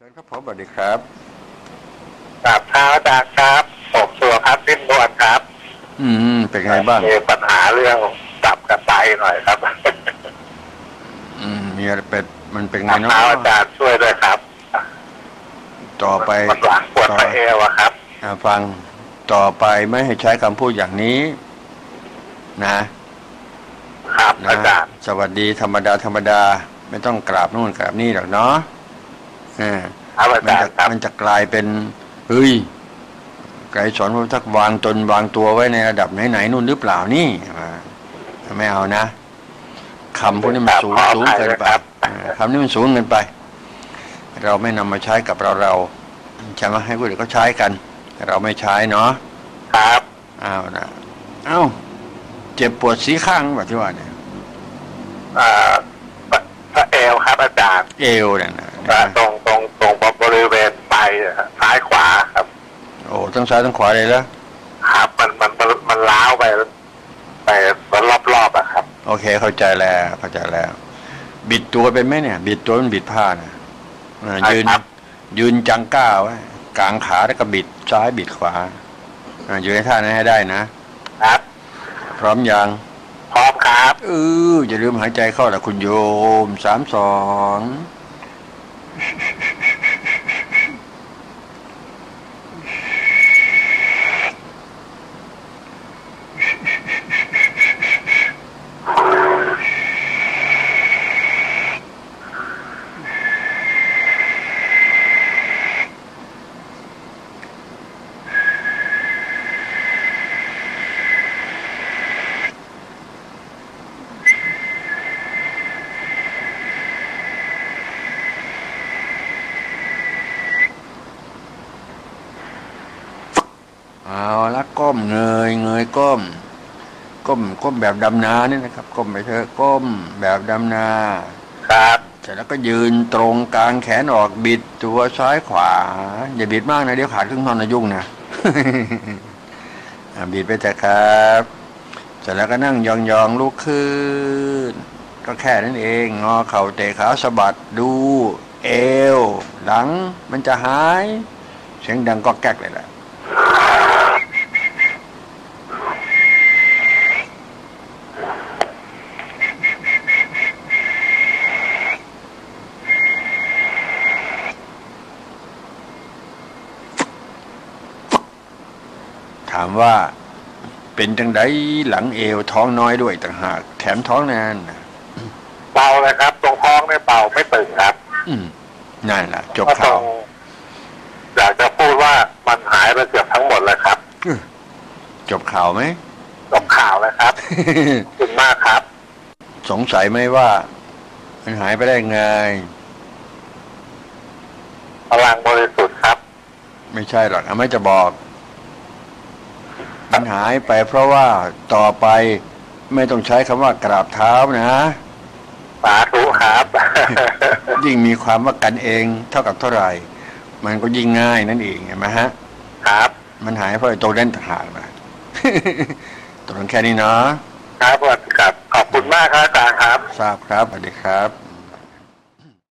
เชิญครับผมสวัสดีครับกราบเท้าอาจารย์ครับผมสุรพัฒน์สิ้นนวลครับ อืม เป็นไงบ้างมีปัญหาเรื่องตับกระไตหน่อยครับ อืม มีอะไรเป็นมันเป็นกไงราบเนาะเท้าอาจารย์ช่วยด้วยครับ ต่อไปมันหลังปวดต่อพระเอวอะครับอ่าฟังต่อไปไม่ให้ใช้คำพูดอย่างนี้ นะครับนะอาจารย์สวัสดีธรรมดาธรรมดา ไม่ต้องกราบนู่นกราบนี่หรอกเนาะอ่า ครับอามันจารจะย์ครับมันจะกลายเป็นเฮ้ยไกรสอนว่าทักวางตนวางตัวไว้ในระดับไหนๆนู่นหรือเปล่านี่อ่าไม่เอานะคำพวกนี้มันสูงสูงเกินไปอ่าคำนี้มันสูงเกินไป เราไม่นำมาใช้กับเราเราใช่ไหมให้ผู้อื่นเขาใช้กัน เราไม่ใช้เนาะครับเอานะเอ้าเจ็บปวดสีข้างแบบที่ว่าเนี่ยอ่าพระพระเอวครับอาจารย์เอวเนี่ยนะอ่าตรงตรงตรงบริเวณไตอะครับซ้ายขวาครับ โอ้ ทั้งซ้ายทั้งขวาเลยแล้วครับมันมันมันมันล้าวไปไปรอบรอบๆอะครับ โอเค เข้าใจแล้วเข้าใจแล้ว บิดตัวเป็นไหมเนี่ย บิดตัวมันบิดผ้านะอ่าใช่ยืนครับยืนจังก้าไว้กางขาแล้วก็บิดซ้ายบิดขวาอ่าอยู่ในท่านั้นให้ได้นะครับ พร้อมยังพร้อมครับเอออย่าลืมหายใจเข้าละคุณโยมสามสอง เอาละก้มเงยเงยก้ม ก้มก้มแบบดำนาเนี่ยนะครับ ก้มไปเถอะก้มแบบดำนา ครับเสร็จแล้วก็ยืนตรงกลางแขนออกบิดตัวซ้ายขวา อย่าบิดมากนะเดี๋ยวขาดครึ่งท่อนนะยุ่งนะอะบิดไปเถอะครับเสร็จแล้วก็นั่งยองๆลุกขึ้น ก็แค่นั้นเอง งอเข่าเตะขาสะบัดดู เอว หลังมันจะหาย เสียงดังก็แก๊กเลยแหละ ถามว่าเป็นจังไดหลังเอวท้องน้อยด้วยต่างหาก แถมท้องนานน่ะเบาเลยครับ ตรงท้องเนี่ยเบาไม่ตึงครับ อืมนั่นแหละจบก็ตรข่าวงอยากจะพูดว่ามันหายไปเกือบทั้งหมดเลยครับจบข่าวไหมจบข่าวเลยครับขอบคุณมากครับ สงสัยไหมว่า มันหายไปได้ไงพลังบริสุทธิ์ครับ ไม่ใช่หรอกอาไม่จะบอก มันหายไปเพราะว่าต่อไปไม่ต้องใช้คำว่ากราบเท้านะสาธุครับ ยิ่งมีความว่ากันเองเท่ากับเท่าไหร่ มันก็ยิ่งง่ายนั่นเองเห็นไหมฮะ ครับ มันหายเพราะไอ้ตรงนั้นต่างหากนะตรงนั้นแค่นี้เนาะครับสวัสดีครับ ขอบคุณมากครับอาจารย์ครับ ทราบครับสวัสดีครับ